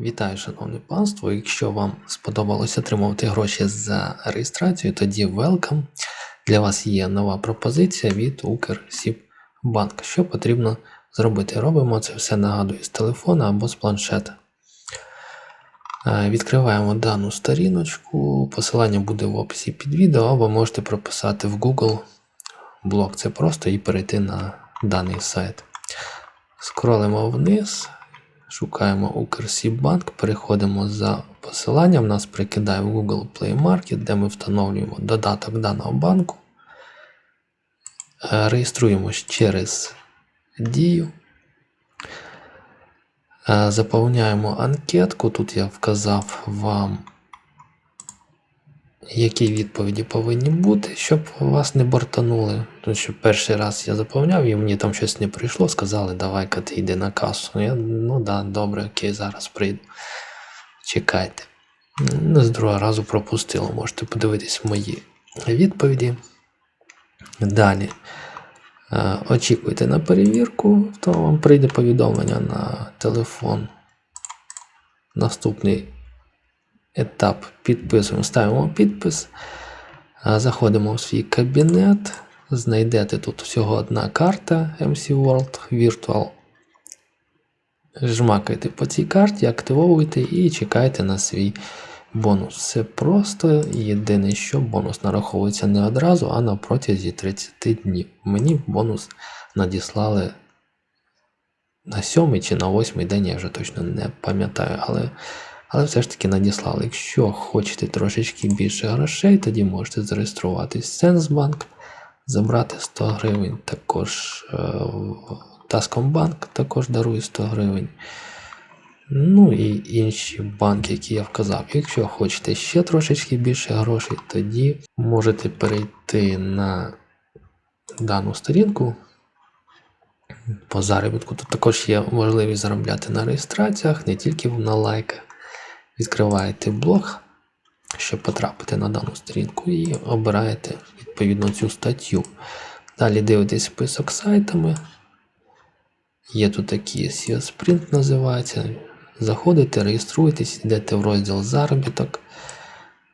Вітаю, шановне панство. Якщо вам сподобалось отримувати гроші за реєстрацію, тоді welcome. Для вас є нова пропозиція від Укрсіббанк. Що потрібно зробити? Робимо це все, нагадую, з телефона або з планшета. Е, Відкриваємо дану сторіночку. Посилання буде в описі під відео, або можете прописати в Google блог. Це просто і перейти на даний сайт. Скролимо вниз. Шукаємо Укрсібанк, переходимо за посиланням, нас прикидає в Google Play Market, де ми встановлюємо додаток даного банку. Е, Реєструємось через Дію. Е, Заповняємо анкетку. Тут я вказав вам, які відповіді повинні бути, щоб вас не бортанули. Тому що перший раз я заповняв і мені там щось не прийшло, сказали, давай-ка ти йди на касу. Я, ну да, добре, окей, зараз прийду. Чекайте. Ну, з другого разу пропустило, можете подивитись мої відповіді. Далі. Е, Очікуйте на перевірку, то вам прийде повідомлення на телефон. Наступний етап підписуємо, ставимо підпис, заходимо в свій кабінет, знайдете тут всього одна карта MC World Virtual. Жмакайте по цій карті, активовуйте і чекайте на свій бонус. Все просто, єдине, що бонус нараховується не одразу, а на протязі 30 днів. Мені бонус надіслали на сьомий чи на восьмий день, я вже точно не пам'ятаю, але але все ж таки надіслали. Якщо хочете трошечки більше грошей, тоді можете зареєструватись в Сенсбанк, забрати 100 гривень. Також е, Таскомбанк також дарує 100 гривень. Ну і інші банки, які я вказав. Якщо хочете ще трошечки більше грошей, тоді можете перейти на дану сторінку по заробітку. Тут також є можливість заробляти на реєстраціях, не тільки на лайках відкриваєте блог, щоб потрапити на дану сторінку, і обираєте відповідно цю статтю. Далі дивитесь список сайтами. Є тут такі SEO Sprint називається. Заходите, реєструєтесь, йдете в розділ заробіток.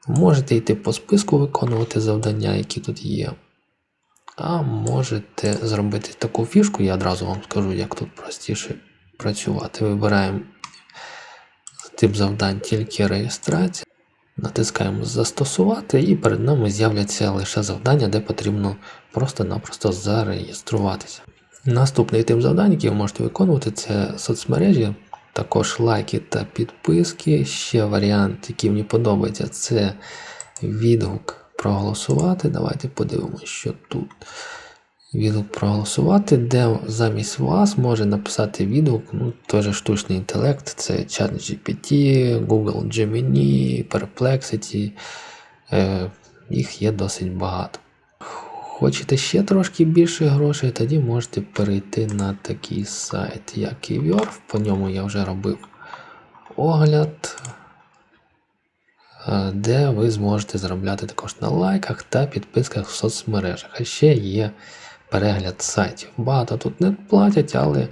Можете йти по списку виконувати завдання, які тут є. А можете зробити таку фішку, я одразу вам скажу, як тут простіше працювати. Вибираємо тип завдань тільки реєстрація. Натискаємо Застосувати, і перед нами з'являться лише завдання, де потрібно просто-напросто зареєструватися. Наступний тип завдань, який ви можете виконувати, це соцмережі, також лайки та підписки. Ще варіант, який мені подобається, це відгук проголосувати. Давайте подивимося, що тут. Відгук проголосувати, де замість вас може написати відгук, ну, же штучний інтелект, це GPT, Google Gemini, Perplexity. Е, їх є досить багато. Хочете ще трошки більше грошей, тоді можете перейти на такий сайт, як Evirf, по ньому я вже робив огляд, е, де ви зможете заробляти також на лайках та підписках в соцмережах. А ще є перегляд сайтів. Багато тут не платять, але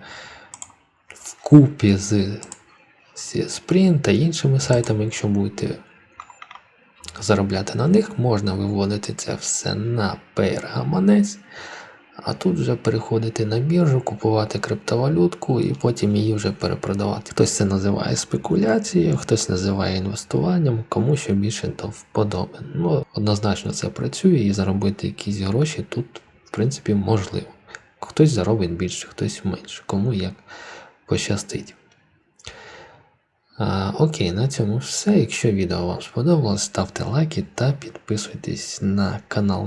вкупі з Sprint та іншими сайтами, якщо будете заробляти на них, можна виводити це все на Payer-гаманець, а тут вже переходити на біржу, купувати криптовалютку і потім її вже перепродавати. Хтось це називає спекуляцією, хтось називає інвестуванням, кому що більше до вподоби. Ну, однозначно це працює і заробити якісь гроші тут, в принципі, можливо. Хтось заробить більше, хтось менше, кому як пощастить. А, окей, на цьому все. Якщо відео вам сподобалось, ставте лайки та підписуйтесь на канал.